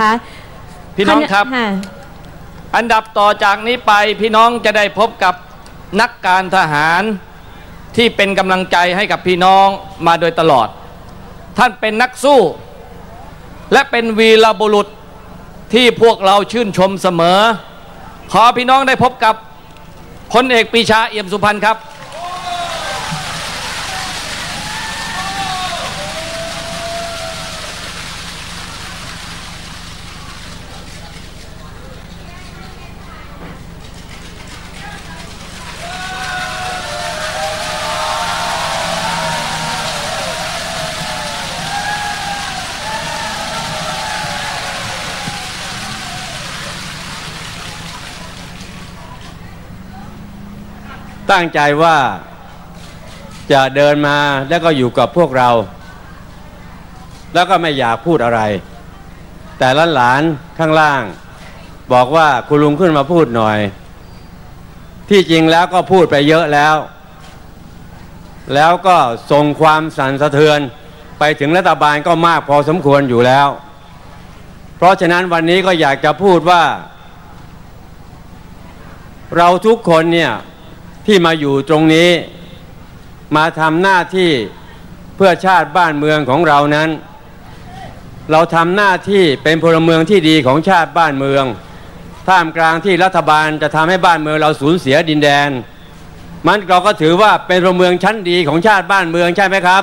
คะพี่น้องครับะอันดับต่อจากนี้ไปพี่น้องจะได้พบกับนักการทหารที่เป็นกำลังใจให้กับพี่น้องมาโดยตลอด ท่านเป็นนักสู้ และเป็นวีรบุรุษที่พวกเราชื่นชมเสมอ ขอพี่น้องได้พบกับพลเอกปรีชาเอี่ยมสุพรรณครับ ตั้งใจว่าจะเดินมาแล้วก็อยู่กับพวกเรา แล้วก็ไม่อยากพูดอะไร แต่ละหลานข้างล่าง บอกว่าคุณลุงขึ้นมาพูดหน่อย ที่จริงแล้วก็พูดไปเยอะแล้ว แล้วก็ส่งความสั่นสะเทือนไปถึงรัฐบาลก็มากพอสมควรอยู่แล้ว เพราะฉะนั้นวันนี้ก็อยากจะพูดว่า เราทุกคนเนี่ย ที่มาอยู่ตรงนี้ มาทำหน้าที่เพื่อชาติบ้านเมืองของเรานั้น เราทำหน้าที่เป็นพลเมืองที่ดีของชาติบ้านเมือง ท่ามกลางที่รัฐบาลจะทำให้บ้านเมืองเราสูญเสียดินแดน มันเราก็ถือว่าเป็นพลเมืองชั้นดีของชาติบ้านเมืองใช่ไหมครับ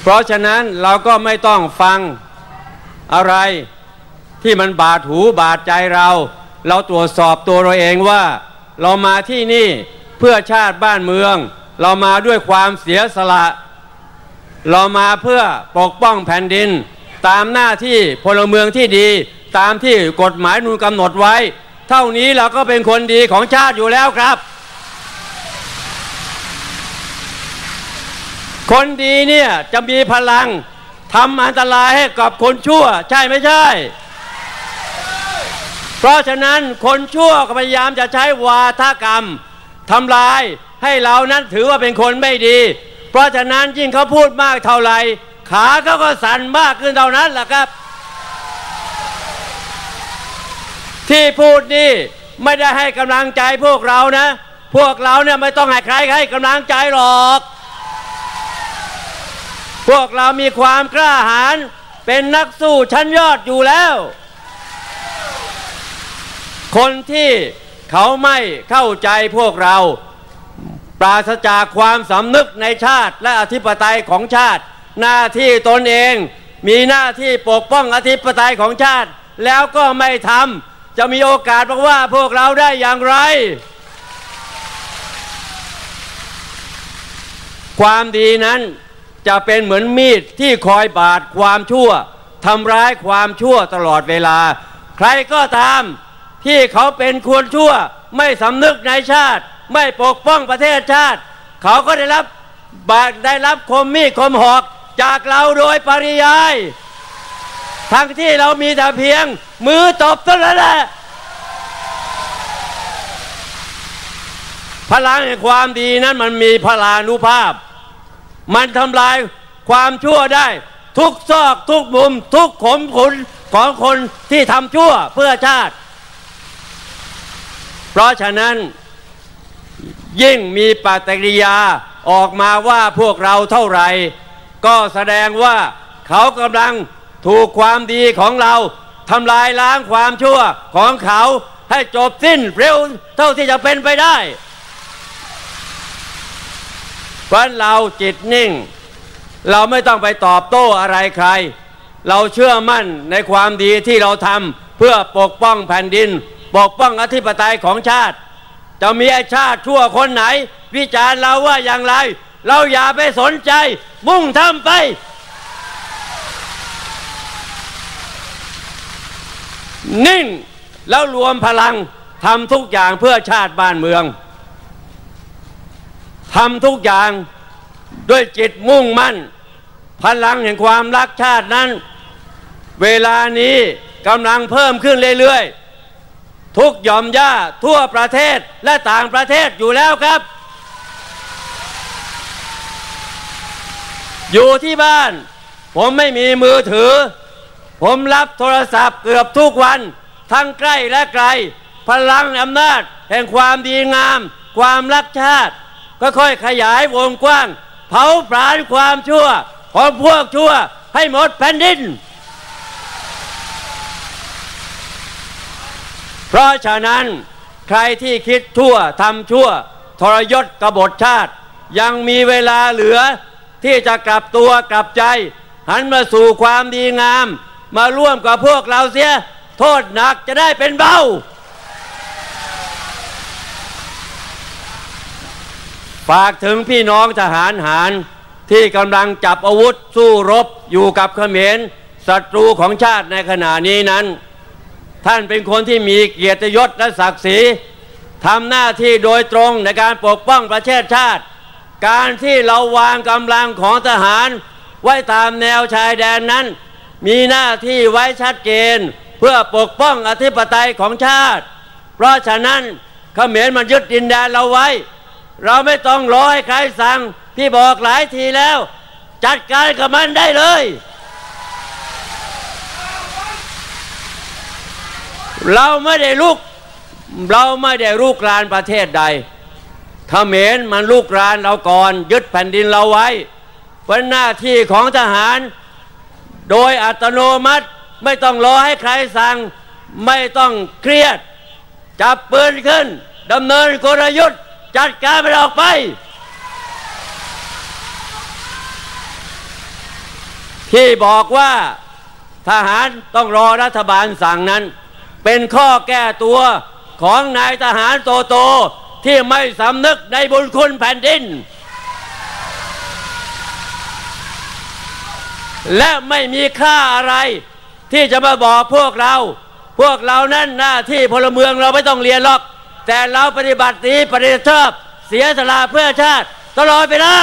เพราะฉะนั้นเราก็ไม่ต้องฟังอะไร ที่มันบาดหูบาดใจเรา เราตรวจสอบตัวเราเองว่า เรามาที่นี่เพื่อชาติบ้านเมือง เรามาด้วยความเสียสละ เรามาเพื่อปกป้องแผ่นดิน ตามหน้าที่พลเมืองที่ดี ตามที่กฎหมายนูนกำหนดไว้ เท่านี้เราก็เป็นคนดีของชาติอยู่แล้วครับ คนดีเนี่ยจะมีพลังทำอันตรายให้กับคนชั่ว ใช่ไม่ใช่ เพราะฉะนั้นคนชั่วก็พยายามจะใช้วาทกรรมทำลายให้เรานั้นถือว่าเป็นคนไม่ดี เพราะฉะนั้นยิ่งเขาพูดมากเท่าไหร่ขาเขาก็สั่นมากขึ้นเท่านั้นแหละครับ ที่พูดนี่ไม่ได้ให้กำลังใจพวกเรานะ พวกเราเนี่ยไม่ต้องให้ใครให้กำลังใจหรอก พวกเรามีความกล้าหาญเป็นนักสู้ชั้นยอดอยู่แล้ว คนที่เขาไม่เข้าใจพวกเรา ปราศจากความสำนึกในชาติและอธิปไตยของชาติ หน้าที่ตนเองมีหน้าที่ปกป้องอธิปไตยของชาติ แล้วก็ไม่ทำจะมีโอกาสบอกว่าพวกเราได้อย่างไร ความดีนั้นจะเป็นเหมือนมีดที่คอยบาดความชั่วทำร้ายความชั่วตลอดเวลา ใครก็ตาม ที่เขาเป็นควรชั่ว ไม่สำนึกในชาติ ไม่ปกป้องประเทศชาติ เขาก็ได้รับบาดได้รับคมมีดคมหอกจากเราโดยปริยาย ทั้งที่เรามีแต่เพียง มือตบเท่านั้นแหละพลังแห่งความดีนั้นมันมีพลานุภาพ มันทำลายความชั่วได้ ทุกซอกทุกมุม ทุกขมขุนของคนที่ทำชั่วเพื่อชาติ เพราะฉะนั้นยิ่งมีปฏิกิริยาออกมาว่าพวกเราเท่าไหร่ ก็แสดงว่าเขากำลังถูกความดีของเราทำลายล้างความชั่วของเขาให้จบสิ้นเร็วเท่าที่จะเป็นไปได้เพราะเราจิตนิ่ง เราไม่ต้องไปตอบโต้อะไรใคร เราเชื่อมั่นในความดีที่เราทำเพื่อปกป้องแผ่นดิน ปกป้องอธิปไตยของชาติ จะมีไอชาติชั่วคนไหน วิจารณ์เราว่าอย่างไร เราอย่าไปสนใจ มุ่งทำไป นิ่งแล้วรวมพลังทำทุกอย่างเพื่อชาติบ้านเมืองทำทุกอย่างด้วยจิตมุ่งมั่น พลังแห่งความรักชาตินั้น เวลานี้กำลังเพิ่มขึ้นเรื่อยๆ ทุกหย่อมย่าทั่วประเทศและต่างประเทศอยู่แล้วครับ อยู่ที่บ้าน ผมไม่มีมือถือ ผมรับโทรศัพท์เกือบทุกวัน ทั้งใกล้และไกล พลังอำนาจ แห่งความดีงาม ความรักชาติ ก็ค่อยขยายวงกว้าง เผาผลาญความชั่ว ของพวกชั่วให้หมดแผ่นดิน เพราะฉะนั้นใครที่คิดชั่วทำชั่ว ทรยศกบฏชาติ ยังมีเวลาเหลือที่จะกลับตัวกลับใจ หันมาสู่ความดีงาม มาร่วมกับพวกเราเสีย โทษหนักจะได้เป็นเบาฝากถึงพี่น้องทหารหารที่กำลังจับอาวุธสู้รบอยู่กับเขมรศัตรูของชาติในขณะนี้นั้น ท่านเป็นคนที่มีเกียรติยศและศักดิ์ศรีทำหน้าที่โดยตรงในการปกป้องประเทศชาติ การที่เราวางกำลังของทหาร ไว้ตามแนวชายแดนนั้น มีหน้าที่ไว้ชัดเจนเพื่อปกป้องอธิปไตยของชาติ เพราะฉะนั้นเขมรมันยึดดินแดนเราไว้ เราไม่ต้องรอให้ใครสั่งพี่บอกหลายทีแล้ว จัดการกับมันได้เลย เราไม่ได้ลุก เราไม่ได้ลุกรานประเทศใดเขมรมันลุกรานเราก่อน ยึดแผ่นดินเราไว้เป็นหน้าที่ของทหาร โดยอัตโนมัติไม่ต้องรอให้ใครสั่ง ไม่ต้องเครียด จับปืนขึ้นดำเนินกลยุทธ์ จัดการมันออกไป ที่บอกว่าทหารต้องรอรัฐบาลสั่งนั้น เป็นข้อแก้ตัวของนายทหารโตโตที่ไม่สำนึกในบุญคุณแผ่นดิน และไม่มีค่าอะไรที่จะมาบอกพวกเรา พวกเรานั้นหน้าที่พลเมืองเราไม่ต้องเรียนหรอก แต่เราปฏิบัติดีปฏิบัติชอบเสียสละเพื่อชาติ ตลอดเวลา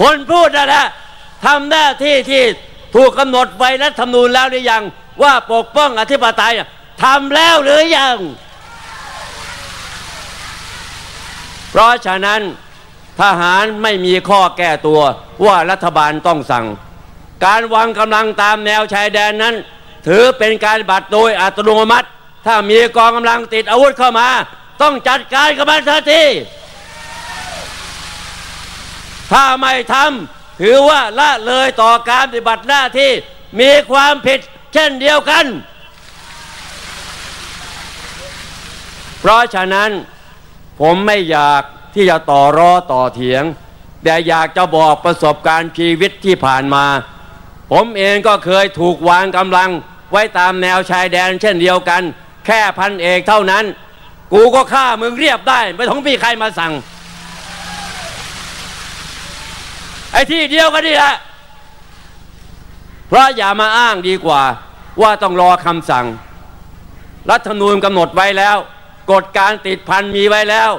คนพูดนั่นแหละทำหน้าที่ที่ ถูกกำหนดไว้รัฐธรรมนูญแล้วหรือยัง ว่าปกป้องอธิปไตยทำแล้วหรือยัง เพราะฉะนั้นทหารไม่มีข้อแก้ตัวว่ารัฐบาลต้องสั่ง การวางกำลังตามแนวชายแดนนั้น ถือเป็นการบัตรโดยอัตโนมัติ ถ้ามีกองกำลังติดอาวุธเข้ามา ต้องจัดการกับมันทันทีถ้าไม่ทำ ถือว่าละเลยต่อการปฏิบัติหน้าที่มีความผิดเช่นเดียวกัน เพราะฉะนั้นผมไม่อยากที่จะต่อรอต่อเถียง แต่อยากจะบอกประสบการณ์ชีวิตที่ผ่านมา ผมเองก็เคยถูกวางกำลังไว้ตามแนวชายแดนเช่นเดียวกัน แค่พันเอกเท่านั้น กูก็ฆ่ามึงเรียบได้ ไม่ต้องมีใครมาสั่ง ไอ้ที่เดียวกันนี่แหละเพราะอย่ามาอ้างดีกว่า ว่าต้องรอคำสั่ง รัฐธรรมนูญกำหนดไว้แล้ว กฎการติดพันมีไว้แล้ว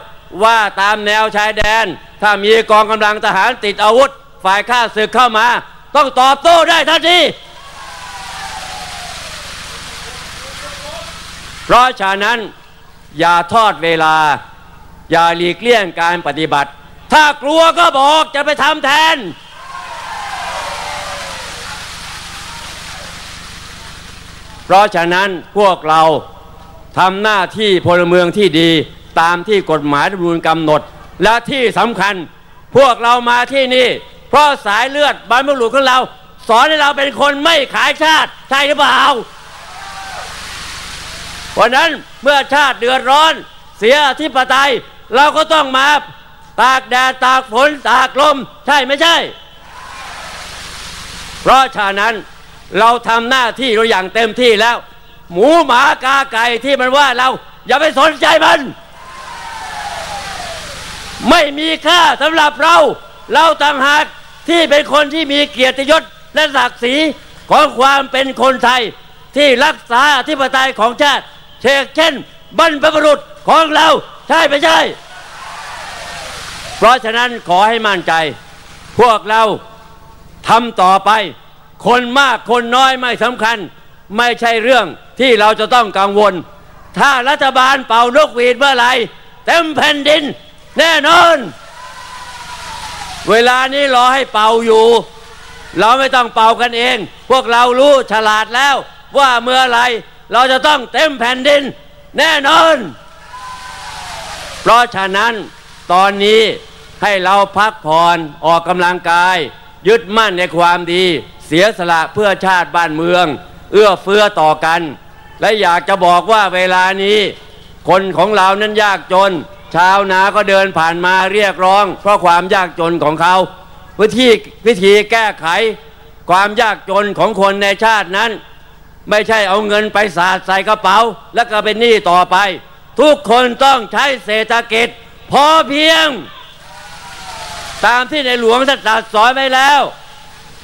ว่าตามแนวชายแดน ถ้ามีกองกำลังทหารติดอาวุธ ฝ่ายข้าศึกเข้ามา ต้องตอบโต้ได้ทันทีเพราะฉะนั้นอย่าทอดเวลา อย่าหลีกเลี่ยงการปฏิบัติ ถ้ากลัวก็บอกจะไปทำแทน เพราะฉะนั้นพวกเราทำหน้าที่พลเมืองที่ดีตามที่กฎหมายรัฐมนูญกำหนด และที่สำคัญพวกเรามาที่นี่ เพราะสายเลือดบรรพบุรุษของเรา สอนให้เราเป็นคนไม่ขายชาติใช่หรือเปล่าเพราะนั้นเมื่อชาติเดือดร้อน เสียอธิปไตยเราก็ต้องมา ตากแดดตากฝนตากลม ใช่ไม่ใช่ เพราะฉะนั้นเราทำหน้าที่เราอย่างเต็มที่แล้ว หมูหมากาไก่ที่มันว่าเรา อย่าไปสนใจมัน ไม่มีค่าสำหรับเรา เราต่างหากที่เป็นคนที่มีเกียรติยศและศักดิ์ศรีของความเป็นคนไทยที่รักษาอธิปไตยของชาติเช่นเช่นบรรพบุรุษของเราใช่ไม่ใช่ เพราะฉะนั้นขอให้มั่นใจ พวกเราทำต่อไป คนมากคนน้อยไม่สำคัญ ไม่ใช่เรื่องที่เราจะต้องกังวล ถ้ารัฐบาลเป่านกหวีดเมื่อไหร่เต็มแผ่นดิน แน่นอน เวลานี้รอให้เป่าอยู่ เราไม่ต้องเป่ากันเอง พวกเรารู้ฉลาดแล้วว่าเมื่อไหรเราจะต้องเต็มแผ่นดิน แน่นอน เพราะฉะนั้นตอนนี้ ให้เราพักผ่อนออกกำลังกาย ยึดมั่นในความดี เสียสละเพื่อชาติบ้านเมือง เอื้อเฟื้อต่อกัน และอยากจะบอกว่าเวลานี้ คนของเรานั้นยากจน ชาวนาก็เดินผ่านมาเรียกร้อง เพราะความยากจนของเขาวิธีวิธีแก้ไข ความยากจนของคนในชาตินั้น ไม่ใช่เอาเงินไปสาดใส่กระเป๋า แล้วก็เป็นหนี้ต่อไป ทุกคนต้องใช้เศรษฐกิจ พอเพียง ตามที่ในหลวงท่านตรัสสอนไว้แล้ว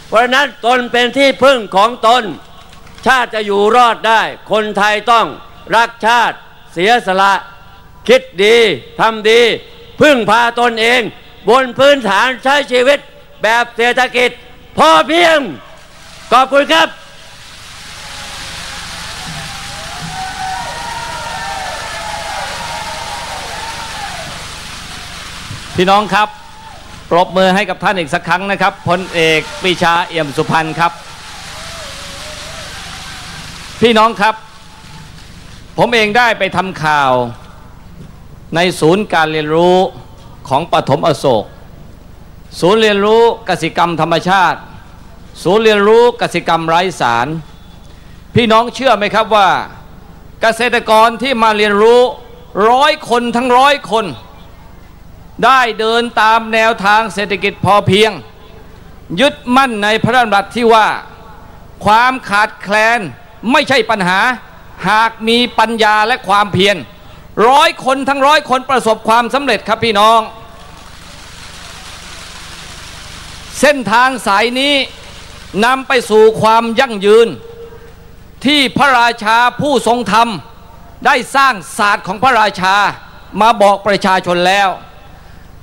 เพราะนั้นตนเป็นที่พึ่งของตน ชาติจะอยู่รอดได้ คนไทยต้องรักชาติ เสียสละ คิดดีทำดี พึ่งพาตนเอง บนพื้นฐานใช้ชีวิตแบบเศรษฐกิจ พอเพียง ขอบคุณครับพี่น้องครับ ปรบมือให้กับท่านอีกสักครั้งนะครับพลเอกปรีชาเอี่ยมสุพรรณครับ พี่น้องครับ ผมเองได้ไปทำข่าว ในศูนย์การเรียนรู้ของปฐมอโศก ศูนย์เรียนรู้กสิกรรมธรรมชาติ ศูนย์เรียนรู้กสิกรรมไร้สาร พี่น้องเชื่อไหมครับว่า เกษตรกรที่มาเรียนรู้ร้อยคนทั้งร้อยคน ได้เดินตามแนวทางเศรษฐกิจพอเพียง ยึดมั่นในพระราชบัญญัติที่ว่า ความขาดแคลนไม่ใช่ปัญหา หากมีปัญญาและความเพียรร้อยคนทั้งร้อยคนประสบความสำเร็จครับพี่น้อง เส้นทางสายนี้นำไปสู่ความยั่งยืน ที่พระราชาผู้ทรงธรรม ได้สร้างศาสตร์ของพระราชามาบอกประชาชนแล้ว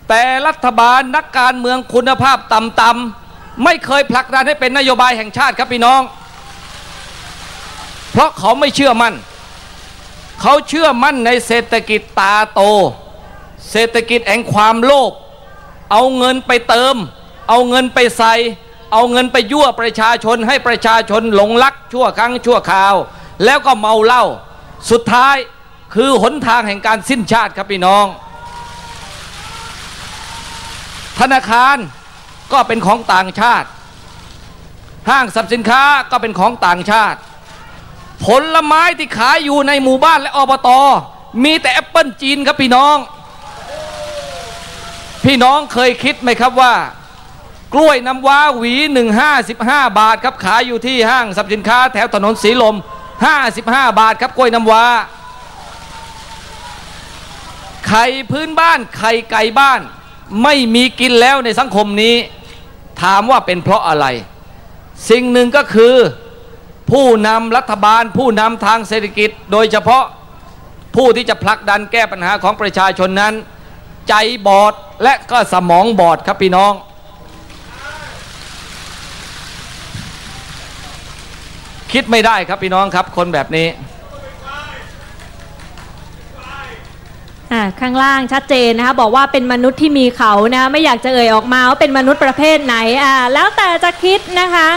แต่รัฐบาลนักการเมืองคุณภาพต่ำๆไม่เคยผลักดันให้เป็นนโยบายแห่งชาติครับพี่น้อง เพราะเขาไม่เชื่อมั่น เขาเชื่อมั่นในเศรษฐกิจตาโต เศรษฐกิจแห่งความโลภเอาเงินไปเติม เอาเงินไปใส่เอาเงินไปยั่วประชาชนให้ประชาชนหลงรักชั่วครั้งชั่วคราว แล้วก็เมาเหล้าสุดท้ายคือหนทางแห่งการสิ้นชาติครับพี่น้อง ธนาคารก็เป็นของต่างชาติ ห้างสรรพสินค้าก็เป็นของต่างชาติ ผลไม้ที่ขายอยู่ในหมู่บ้านและอบตมีแต่แอปเปิลจีนครับพี่น้อง พี่น้องเคยคิดไหมครับว่า กล้วยน้ำว้าหวีหนึ่งห้าสิบห้าบาทครับขายอยู่ที่ห้างสรรพสินค้าแถวถนนสีลม55บาทครับกล้วยน้ำว้าไข่พื้นบ้านไข่ไก่บ้าน ไม่มีกินแล้วในสังคมนี้ ถามว่าเป็นเพราะอะไร สิ่งหนึ่งก็คือ ผู้นำรัฐบาล ผู้นำทางเศรษฐกิจ โดยเฉพาะผู้ที่จะผลักดันแก้ปัญหาของประชาชนนั้น ใจบอดและก็สมองบอดครับพี่น้อง คิดไม่ได้ครับพี่น้องครับคนแบบนี้ อ่าข้างล่างชัดเจนนะคะบอกว่าเป็นมนุษย์ที่มีเขานะไม่อยากจะเอ่ยออกมาว่าเป็นมนุษย์ประเภทไหนอ่าแล้วแต่จะคิดนะคะ